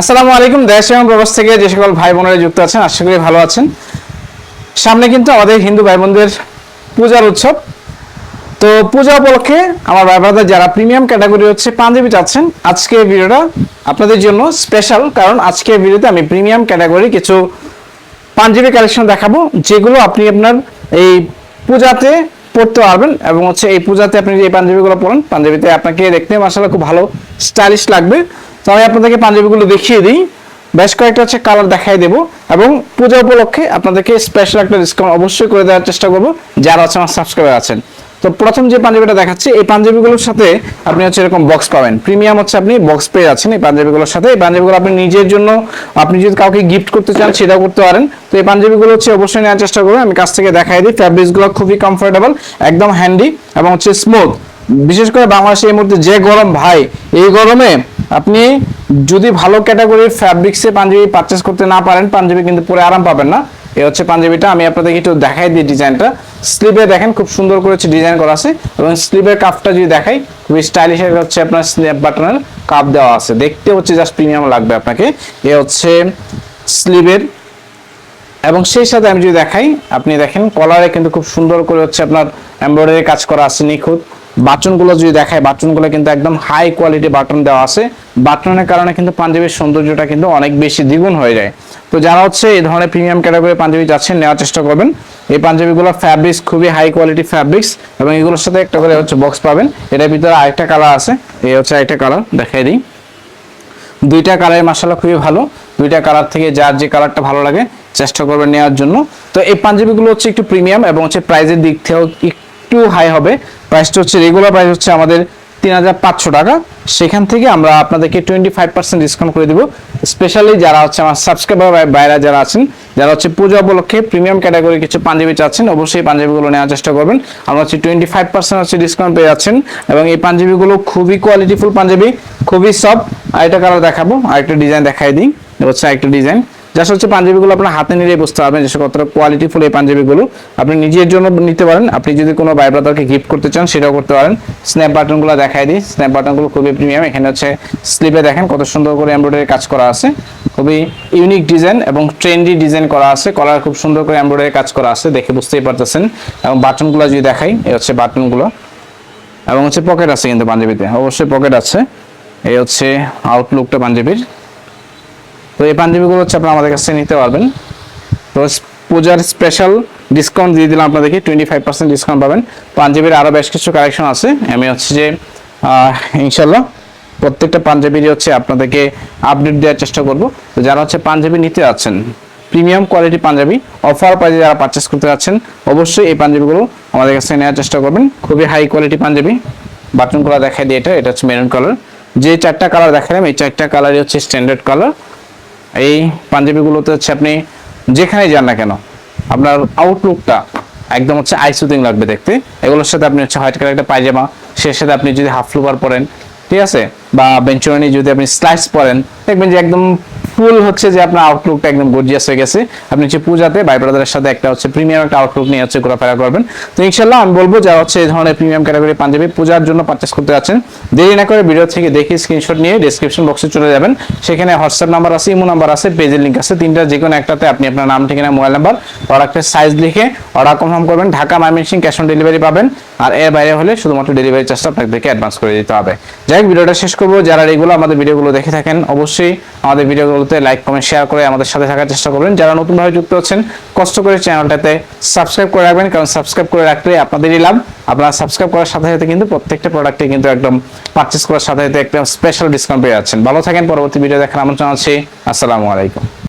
আসসালামু আলাইকুম, দেশ এবং প্রবাস থেকে যে সকল ভাই বোনেরা যুক্ত আছেন, আশা করি ভালো আছেন। সামনে কিন্তু আমাদের হিন্দু ভাই বোনদের পূজার উৎসব। তো পূজা উপলক্ষে আমার ভাই ব্রাদার যারা প্রিমিয়াম ক্যাটাগরি হচ্ছে পাঞ্জাবি চাচ্ছেন আজকে ভিডিওটা আপনাদের জন্য স্পেশাল, কারণ আজকে ভিডিওতে আমি প্রিমিয়াম ক্যাটাগরি কিছু পাঞ্জাবি কালেকশন দেখাবো, যেগুলো আপনি আপনার এই পূজাতে পড়তে পারবেন এবং হচ্ছে এই পূজাতে আপনি যে পাঞ্জাবিগুলো পরেন পাঞ্জাবিতে আপনাকে দেখতে মাসাল্লাহ খুব ভালো স্টাইলিশ লাগবে। তো আমি আপনাদেরকে পাঞ্জাবিগুলো দেখিয়ে দিই। বেশ কয়েকটা হচ্ছে কালার দেখাই দেবো এবং পূজা উপলক্ষে আপনাদেরকে স্পেশাল একটা ডিসকাউন্ট অবশ্যই করে দেওয়ার চেষ্টা করব যারা হচ্ছে আমার সাবস্ক্রাইবার আছেন। তো প্রথম যে পাঞ্জাবিটা দেখাচ্ছি, এই পাঞ্জাবিগুলোর সাথে আপনি হচ্ছে এরকম বক্স পাবেন। প্রিমিয়াম হচ্ছে আপনি বক্স পেয়ে যাচ্ছেন এই পাঞ্জাবিগুলোর সাথে। এই পাঞ্জাবিগুলো আপনি নিজের জন্য, আপনি যদি কাউকে গিফট করতে চান সেটাও করতে পারেন। তো এই পাঞ্জাবিগুলো হচ্ছে অবশ্যই নেওয়ার চেষ্টা করবেন আমি কাছ থেকে দেখাই দিই ফ্যাব্রিক্সগুলো খুবই কমফোর্টেবল একদম হ্যান্ডি এবং হচ্ছে স্মুথ বিশেষ করে বাংলাদেশে এই মুহূর্তে যে গরম, ভাই, এই গরমে আপনি যদি ভালো ক্যাটাগরির ফ্যাব্রিক্সে পাঞ্জাবি পারচেস করতে না পারেন, পাঞ্জাবি কিন্তু পরে আরাম পাবেন না। এই হচ্ছে পাঞ্জাবিটা, আমি আপনাদেরকে একটু দেখাই দিই ডিজাইনটা। স্লিভে দেখেন, খুব সুন্দর করে হচ্ছে ডিজাইন করা আছে। এবং স্লিভের কাপটা যদি দেখাই, খুবই স্টাইলিশ হচ্ছে আপনার স্ন্যাপ বাটনের কাপ দেওয়া আছে। দেখতে হচ্ছে জাস্ট প্রিমিয়াম লাগবে আপনাকে। এ হচ্ছে স্লিভের এবং সেই সাথে আমি যদি দেখাই, আপনি দেখেন কলারে কিন্তু খুব সুন্দর করে হচ্ছে আপনার এমব্রয়ডারি কাজ করা আছে নিখুঁত। বাটনগুলো যদি দেখায় বাটনগুলো কিন্তু একদম হাই কোয়ালিটি বাটন দেওয়া আছে। বাটনের কারণে কিন্তু পাঞ্জাবির সৌন্দর্যটা কিন্তু অনেক বেশি দ্বিগুণ হয়ে যায়। তো যারা হচ্ছে এই ধরনের প্রিমিয়াম ক্যাটাগরি পাঞ্জাবি যাচ্ছেন, নেওয়ার চেষ্টা করবেন। এই পাঞ্জাবিগুলো ফ্যাব্রিক্স খুবই হাই কোয়ালিটি ফ্যাব্রিক্স এবং এগুলোর সাথে একটা করে হচ্ছে বক্স পাবেন। এটার ভিতরে আরেকটা কালার আছে। এই হচ্ছে আরেকটা কালার দেখাই দিই। দুইটা কালারের মাসালা খুবই ভালো। দুইটা কালার থেকে যার যে কালারটা ভালো লাগে, চেষ্টা করবেন নেওয়ার জন্য। তো এই পাঞ্জাবিগুলো হচ্ছে একটু প্রিমিয়াম এবং হচ্ছে প্রাইজের দিক থেকেও একটু হাই হবে। প্রাইসটা হচ্ছে রেগুলার প্রাইস হচ্ছে আমাদের তিন হাজার পাঁচশো টাকা। সেখান থেকে আমরা আপনাদেরকে টোয়েন্টি ফাইভ পার্সেন্ট ডিসকাউন্ট করে দেবো। স্পেশালি যারা হচ্ছে আমার সাবস্ক্রাইবার বাইরা যারা আছেন, যারা হচ্ছে পূজা উপলক্ষে প্রিমিয়াম ক্যাটাগরি কিছু পাঞ্জাবি চাচ্ছেন, অবশ্যই পাঞ্জাবিগুলো নেওয়ার চেষ্টা করবেন। আমরা হচ্ছে টোয়েন্টি ফাইভ পার্সেন্ট হচ্ছে ডিসকাউন্ট পেয়ে যাচ্ছেন এবং এই পাঞ্জাবিগুলো খুবই কোয়ালিটিফুল পাঞ্জাবি, খুবই সফট আরেকটা কালার দেখাবো, আরেকটা ডিজাইন দেখাই দিই। হচ্ছে আরেকটা ডিজাইন জাস্ট হচ্ছে পাঞ্জাবিগুলো আপনার হাতে নিয়ে বুঝতে পারবেন যে কতটা কোয়ালিটিফুল এই পাঞ্জাবিগুলো। আপনি নিজের জন্য নিতে পারেন। আপনি যদি কোনো ভাই ব্রাদারকে গিফট করতে চান, সেটাও করতে পারেন। স্ন্যাপ বাটনগুলো দেখাই দিই। স্ন্যাপ বাটনগুলো খুবই প্রিমিয়াম এখানে হচ্ছে স্লিপে দেখেন কত সুন্দর করে এমব্রয়ডারি কাজ করা আছে। খুবই ইউনিক ডিজাইন এবং ট্রেন্ডি ডিজাইন করা আছে। কলার খুব সুন্দর করে এমব্রয়ডারি কাজ করা আছে, দেখে বুঝতেই পারতেছেন। এবং বাটনগুলো যদি দেখাই, এই হচ্ছে বাটনগুলো এবং হচ্ছে পকেট আছে কিন্তু পাঞ্জাবিতে। অবশ্যই পকেট আছে। এই হচ্ছে আউটলুকটা পাঞ্জাবির। তো এই পাঞ্জাবিগুলো হচ্ছে আপনারা আমাদের কাছ নিতে পারবেন। তো পূজার স্পেশাল ডিসকাউন্ট দিয়ে দিলাম আপনাদেরকে টোয়েন্টি ফাইভ পার্সেন্ট ডিসকাউন্ট পাবেন পাঞ্জাবির আরও বেশ কিছু কালেকশন আছে। আমি হচ্ছে যে ইনশাল্লাহ প্রত্যেকটা পাঞ্জাবিরই হচ্ছে আপনাদেরকে আপডেট দেওয়ার চেষ্টা করব। তো যারা হচ্ছে পাঞ্জাবি নিতে যাচ্ছেন প্রিমিয়াম কোয়ালিটি পাঞ্জাবি অফার প্রাইজে যারা পারচেস করতে যাচ্ছেন, অবশ্যই এই পাঞ্জাবিগুলো আমাদের কাছে নেওয়ার চেষ্টা করবেন। খুবই হাই কোয়ালিটি পাঞ্জাবি। বাটনগুলো দেখাই দিয়ে এটা এটা হচ্ছে মেরুন কালার যে চারটা কালার দেখালাম, এই চারটা কালারই হচ্ছে স্ট্যান্ডার্ড কালার এই পাঞ্জাবিগুলোতে হচ্ছে আপনি যেখানে যান না কেন, আপনার আউটলুকটা একদম হচ্ছে আইসুদিং লাগবে দেখতে। এগুলোর সাথে আপনি হচ্ছে হোয়াইট কালার একটা পায়জামা সে সাথে আপনি যদি হাফ লুবার পরেন, ঠিক আছে? বা বেঞ্চরনি যদি আপনি স্লাইস পরেন, দেখবেন যে একদম ফুল হচ্ছে যে আপনার আউটলুকটা একদম গর্জিয়াস হয়ে গেছে। আপনি হচ্ছে পূজাতে বাই ব্রাদারের সাথে একটা হচ্ছে প্রিমিয়াম একটা আউটলুক নিয়ে হচ্ছে ঘোরাফেরা করবেন। তো ইনশাল্লাহ আমি বলব যারা হচ্ছে এই ধরনের প্রিমিয়াম ক্যাটাগরি পাঞ্জাবি পূজার জন্য পারচেস করতে যাচ্ছেন, দেরি না করে ভিডিও থেকে দেখে স্ক্রিনশট নিয়ে ডিসক্রিপশন বক্সে চলে যাবেন। সেখানে হোয়াটসঅ্যাপ নাম্বার আছে ইমো নাম্বার আছে পেজের লিঙ্ক আছে। তিনটা যে কোনো একটাতে আপনি আপনার নাম, ঠিকানা মোবাইল নাম্বার প্রোডাক্টের সাইজ লিখে অর্ডার কনফার্ম করবেন। Dhaka Mymensingh cash on delivery পাবেন। আর এর বাইরে হলে শুধুমাত্র ডেলিভারি চার্জটা আপনাদেরকে অ্যাডভান্স করে দিতে হবে। যাই হোক, ভিডিওটা শেষ করব। যারা রেগুলো আমাদের ভিডিওগুলো দেখে থাকেন, অবশ্যই আমাদের ভিডিওগুলোতে লাইক, কমেন্ট শেয়ার করে আমাদের সাথে থাকার চেষ্টা করবেন। যারা নতুনভাবে যুক্ত হচ্ছেন কষ্ট করে চ্যানেলটাতে সাবস্ক্রাইব করে রাখবেন, কারণ সাবস্ক্রাইব করে রাখলে আপনাদেরই লাভ। আপনারা সাবস্ক্রাইব করার সাথে সাথে কিন্তু প্রত্যেকটা প্রোডাক্টে কিন্তু একদম পারচেস করার সাথে সাথে একদম স্পেশাল ডিসকাউন্ট পেয়ে যাচ্ছেন। ভালো থাকেন, পরবর্তী ভিডিও দেখার আমন্ত্রণ আছে। আসসালামু আলাইকুম।